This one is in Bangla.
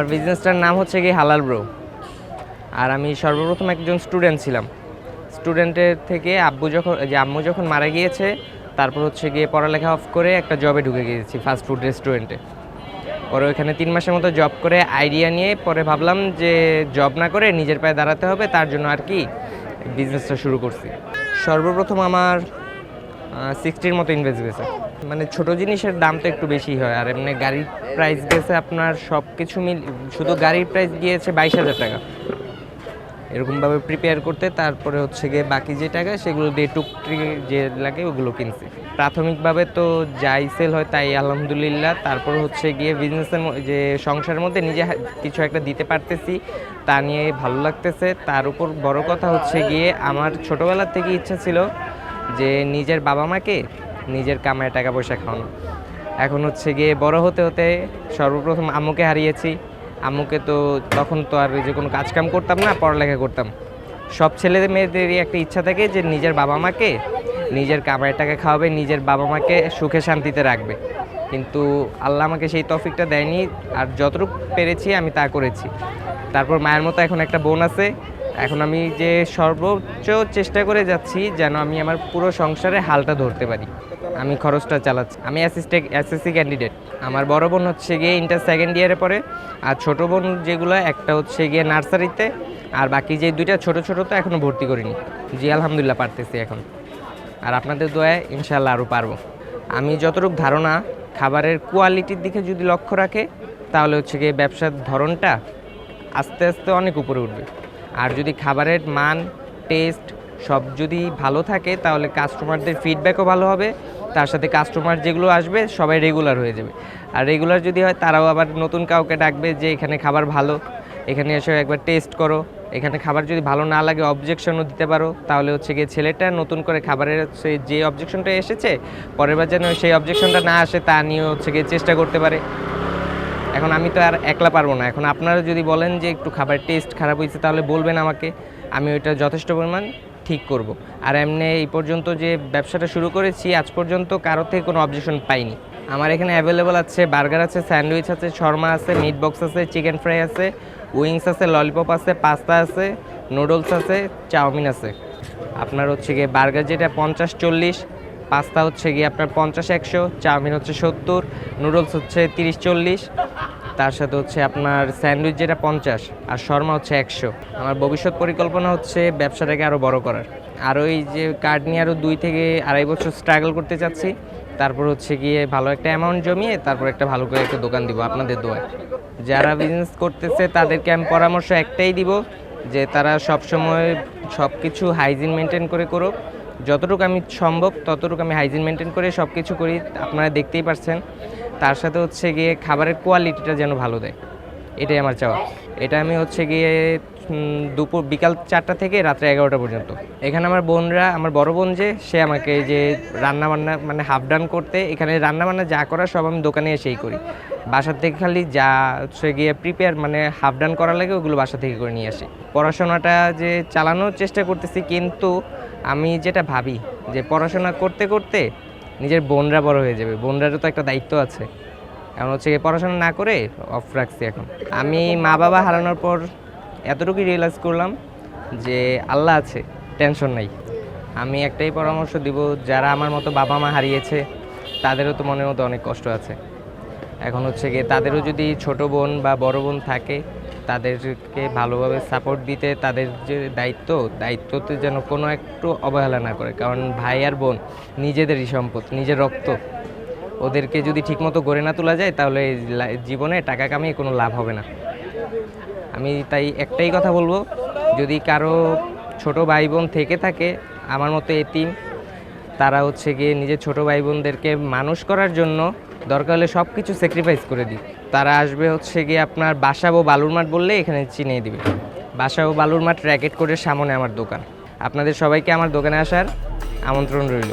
আমার বিজনেসটার নাম হচ্ছে কি হালাল ব্রো আর আমি সর্বপ্রথম একজন স্টুডেন্ট ছিলাম। স্টুডেন্টের থেকে আব্বু যখন যে আম্মু যখন মারা গিয়েছে, তারপর হচ্ছে গিয়ে পড়ালেখা অফ করে একটা জবে ঢুকে গিয়েছি ফাস্ট ফুড রেস্টুরেন্টে পরে ওইখানে তিন মাসের মতো জব করে আইডিয়া নিয়ে পরে ভাবলাম যে জব না করে নিজের পায়ে দাঁড়াতে হবে, তার জন্য আর কি বিজনেসটা শুরু করছি। সর্বপ্রথম আমার সিক্সটির মতো ইনভেস্ট গেছে। মানে ছোট জিনিসের দাম তো একটু বেশি হয়, আর এমনি গাড়ির প্রাইস গেছে আপনার সব কিছু মিল, শুধু গাড়ির প্রাইস গিয়েছে বাইশ হাজার টাকা। এরকমভাবে প্রিপেয়ার করতে, তারপরে হচ্ছে গিয়ে বাকি যে টাকা, সেগুলো দিয়ে টুকটি যে লাগে ওগুলো কিনছি। প্রাথমিকভাবে তো যাই সেল হয় তাই আলহামদুলিল্লাহ। তারপর হচ্ছে গিয়ে বিজনেসের যে সংসারের মধ্যে নিজে কিছু একটা দিতে পারতেছি, তা নিয়ে ভালো লাগতেছে। তার উপর বড় কথা হচ্ছে গিয়ে আমার ছোটোবেলার থেকে ইচ্ছা ছিল যে নিজের বাবা মাকে নিজের কামায় টাকা পয়সা খাওয়ানো। এখন হচ্ছে গিয়ে বড় হতে হতে সর্বপ্রথম আম্মুকে হারিয়েছি। আম্মুকে তো তখন তো আর যে কোনো কাজকাম করতাম না, পড়ালেখা করতাম। সব ছেলে মেয়েদেরই একটা ইচ্ছা থাকে যে নিজের বাবা মাকে নিজের কামাই টাকা খাওয়াবে, নিজের বাবা মাকে সুখে শান্তিতে রাখবে। কিন্তু আল্লাহ আমাকে সেই তফিকটা দেয়নি, আর যতটুকু পেরেছি আমি তা করেছি। তারপর মায়ের মতো এখন একটা বোন আছে এখন আমি যে সর্বোচ্চ চেষ্টা করে যাচ্ছি যেন আমি আমার পুরো সংসারে হালটা ধরতে পারি। আমি খরচটা চালাচ্ছি। আমি অ্যাসিস্ট্যান্ট এসএসসি ক্যান্ডিডেট আমার বড় বোন হচ্ছে গিয়ে ইন্টার সেকেন্ড ইয়ারে পড়ে, আর ছোট বোন যেগুলো, একটা হচ্ছে গিয়ে নার্সারিতে আর বাকি যে দুইটা ছোট ছোট তো এখনও ভর্তি করিনি। জি, আলহামদুলিল্লাহ পারতেছি এখন। আর আপনাদের দয়ায় ইনশাল্লাহ আরও পারব। আমি যতটুকু ধারণা, খাবারের কোয়ালিটির দিকে যদি লক্ষ্য রাখে, তাহলে হচ্ছে গিয়ে ব্যবসার ধরনটা আস্তে আস্তে অনেক উপরে উঠবে। আর যদি খাবারের মান টেস্ট সব যদি ভালো থাকে, তাহলে কাস্টমারদের ফিডব্যাকও ভালো হবে। তার সাথে কাস্টমার যেগুলো আসবে, সবাই রেগুলার হয়ে যাবে। আর রেগুলার যদি হয়, তারাও আবার নতুন কাউকে ডাকবে যে, এখানে খাবার ভালো। এখানে এসে একবার টেস্ট করো। এখানে খাবার যদি ভালো না লাগে অবজেকশনও দিতে পারো। তাহলে হচ্ছে গিয়ে ছেলেটা নতুন করে খাবারের হচ্ছে যে অবজেকশনটা এসেছে, পরের বার যেন সেই অবজেকশনটা না আসে, তা নিয়ে হচ্ছে গিয়ে চেষ্টা করতে পারে। এখন আমি তো আর একলা পারব না। এখন আপনারা যদি বলেন যে একটু খাবার টেস্ট খারাপ হয়েছে, তাহলে বলবেন আমাকে। আমি ওইটা যথেষ্ট পরিমাণ ঠিক করব। আর এমনি এই পর্যন্ত যে ব্যবসাটা শুরু করেছি, আজ পর্যন্ত কারও থেকে কোনো অবজেকশন পাইনি। আমার এখানে অ্যাভেলেবল আছে বার্গার আছে স্যান্ডউইচ আছে, শর্মা আছে মিট বক্স আছে চিকেন ফ্রাই আছে উইংস আছে ললিপপ আছে পাস্তা আছে নুডলস আছে, চাউমিন আছে। আপনার হচ্ছে গিয়ে বার্গার যেটা পঞ্চাশ চল্লিশ পাস্তা হচ্ছে গিয়ে আপনার পঞ্চাশ একশো, চাউমিন হচ্ছে সত্তর নুডলস হচ্ছে তিরিশ চল্লিশ তার সাথে হচ্ছে আপনার স্যান্ডউইচ যেটা পঞ্চাশ, আর শর্মা হচ্ছে একশো। আমার ভবিষ্যৎ পরিকল্পনা হচ্ছে ব্যবসাটাকে আরও বড় করার। আর ওই যে কার্ড নিয়ে আরও দুই থেকে আড়াই বছর স্ট্রাগল করতে চাচ্ছি, তারপর হচ্ছে গিয়ে ভালো একটা অ্যামাউন্ট জমিয়ে তারপর একটা ভালো করে একটা দোকান দিব আপনাদের দোয়ায়। যারা বিজনেস করতেছে তাদেরকে আমি পরামর্শ একটাই দিব, যে তারা সবসময় সব কিছু হাইজিন মেনটেন করে করুক। যতটুকু আমি সম্ভব ততটুকু আমি হাইজিন মেনটেন করে সব কিছু করি। আপনারা দেখতেই পারছেন। তার সাথে হচ্ছে গিয়ে খাবারের কোয়ালিটিটা যেন ভালো দেয়। এটাই আমার চাওয়া। এটা আমি হচ্ছে গিয়ে দুপুর, বিকাল চারটা থেকে রাত্রে এগারোটা পর্যন্ত। এখানে আমার বোনরা, আমার বড় বোন যে, সে আমাকে যে রান্না বান্না মানে হাফ ডান করতে, এখানে রান্না বান্না যা করা সব আমি দোকানে এসেই করি। বাসার থেকে খালি যা হচ্ছে গিয়ে প্রিপেয়ার মানে হাফ ডান করা লাগে, ওগুলো বাসা থেকে করে নিয়ে আসি। পড়াশোনাটা যে চালানোর চেষ্টা করতেছি, কিন্তু আমি যেটা ভাবি যে পড়াশোনা করতে করতে নিজের বোনরা বড় হয়ে যাবে। বোনরারও তো একটা দায়িত্ব আছে। এখন হচ্ছে পড়াশোনা না করে অফ রাখছি এখন। আমি মা বাবা হারানোর পর এতটুকুই রিয়েলাইজ করলাম যে আল্লাহ আছে টেনশন নাই। আমি একটাই পরামর্শ দিব, যারা আমার মতো বাবা মা হারিয়েছে, তাদেরও তো মনের মতো অনেক কষ্ট আছে। এখন হচ্ছে গিয়ে তাদেরও যদি ছোট বোন বা বড় বোন থাকে তাদেরকে ভালোভাবে সাপোর্ট দিতে তাদের যে দায়িত্ব, দায়িত্বতে যেন কোনো একটু অবহেলা না করে। কারণ ভাই আর বোন নিজেদেরই সম্পদ, নিজের রক্ত। ওদেরকে যদি ঠিকমতো গড়ে না তোলা যায়, তাহলে জীবনে টাকা কামিয়ে কোনো লাভ হবে না। আমি তাই একটাই কথা বলব, যদি কারও ছোট ভাই বোন থেকে থাকে, আমার মতো এতিম, তারা হচ্ছে গিয়ে নিজের ছোট ভাই বোনদেরকে মানুষ করার জন্য দরকার হলে সব কিছু স্যাক্রিফাইস করে দিই। তারা আসবে হচ্ছে গিয়ে আপনার বাসা ও বালুর মাঠ বললে এখানে চিনিয়ে দিবে। বাসা ও বালুর মাঠ র্যাকেট করে সামনে আমার দোকান। আপনাদের সবাইকে আমার দোকানে আসার আমন্ত্রণ রইল।